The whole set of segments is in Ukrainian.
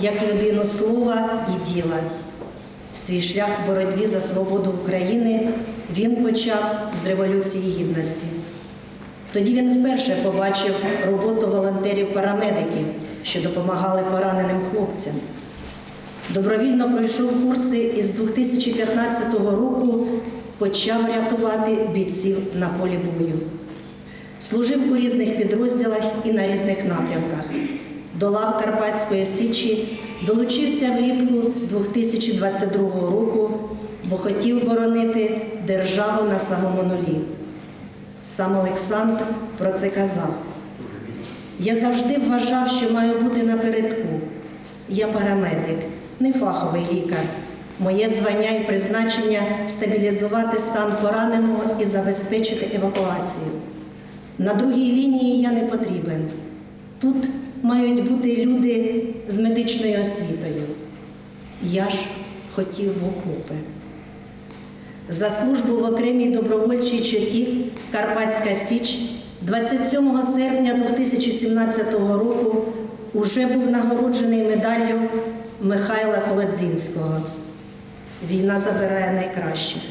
як людину слова і діла. Свій шлях в боротьбі за свободу України він почав з Революції Гідності. Тоді він вперше побачив роботу волонтерів-парамедиків, що допомагали пораненим хлопцям. Добровільно пройшов курси і з 2015 року почав рятувати бійців на полі бою. Служив у різних підрозділах і на різних напрямках. До лав Карпатської Січі долучився влітку 2022 року, бо хотів боронити державу на самому нулі. Сам Олександр про це казав. Я завжди вважав, що маю бути напередку. Я парамедик, не фаховий лікар. Моє звання і призначення стабілізувати стан пораненого і забезпечити евакуацію. На другій лінії я не потрібен. Тут мають бути люди з медичною освітою. Я ж хотів в окопи. За службу в окремій добровольчій чоті Карпатська Січ 27 серпня 2017 року уже був нагороджений медаллю Михайла Колодзінського. Війна забирає найкращих,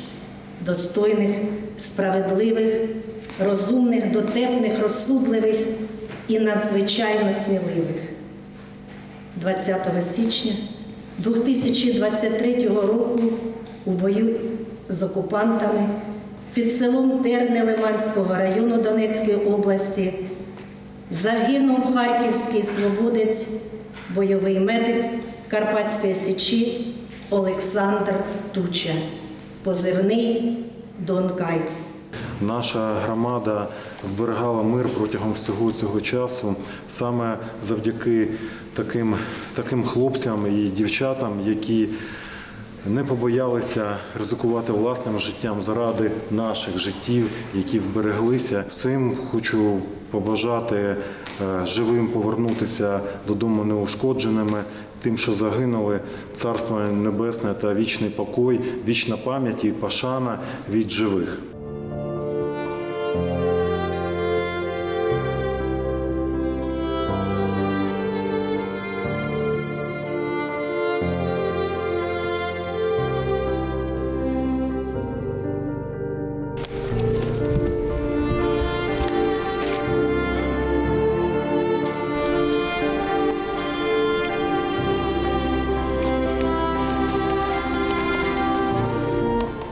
достойних, справедливих, розумних, дотепних, розсудливих і надзвичайно сміливих. 20 січня 2023 року у бою з окупантами під селом Терне Лиманського району Донецької області загинув харківський свободець, бойовий медик Карпатської Січі Олександр Туча, позивний Донкай. Наша громада зберігала мир протягом всього цього часу саме завдяки таким, таким хлопцям і дівчатам, які не побоялися ризикувати власним життям заради наших життів, які вбереглися. Всім хочу побажати е, живим повернутися додому неушкодженими. Тим, що загинули, царство небесне та вічний покой, вічна пам'ять і пошана від живих.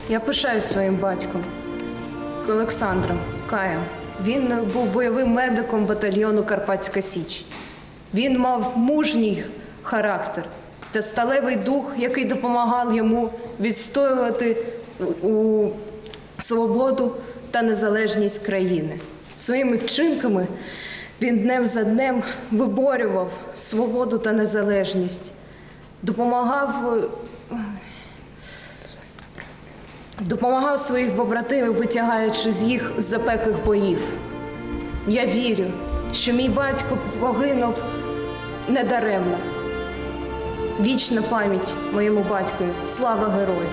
Я пишаюсь своїм батьком Олександром Каєм. Він був бойовим медиком батальйону Карпатська Січ. Він мав мужній характер та сталевий дух, який допомагав йому відстоювати у свободу та незалежність країни. Своїми вчинками він днем за днем виборював свободу та незалежність, допомагав допомагав своїх побратимів, витягаючи з їх запеклих боїв. Я вірю, що мій батько погинув недаремно. Вічна пам'ять моєму батькові. Слава герою!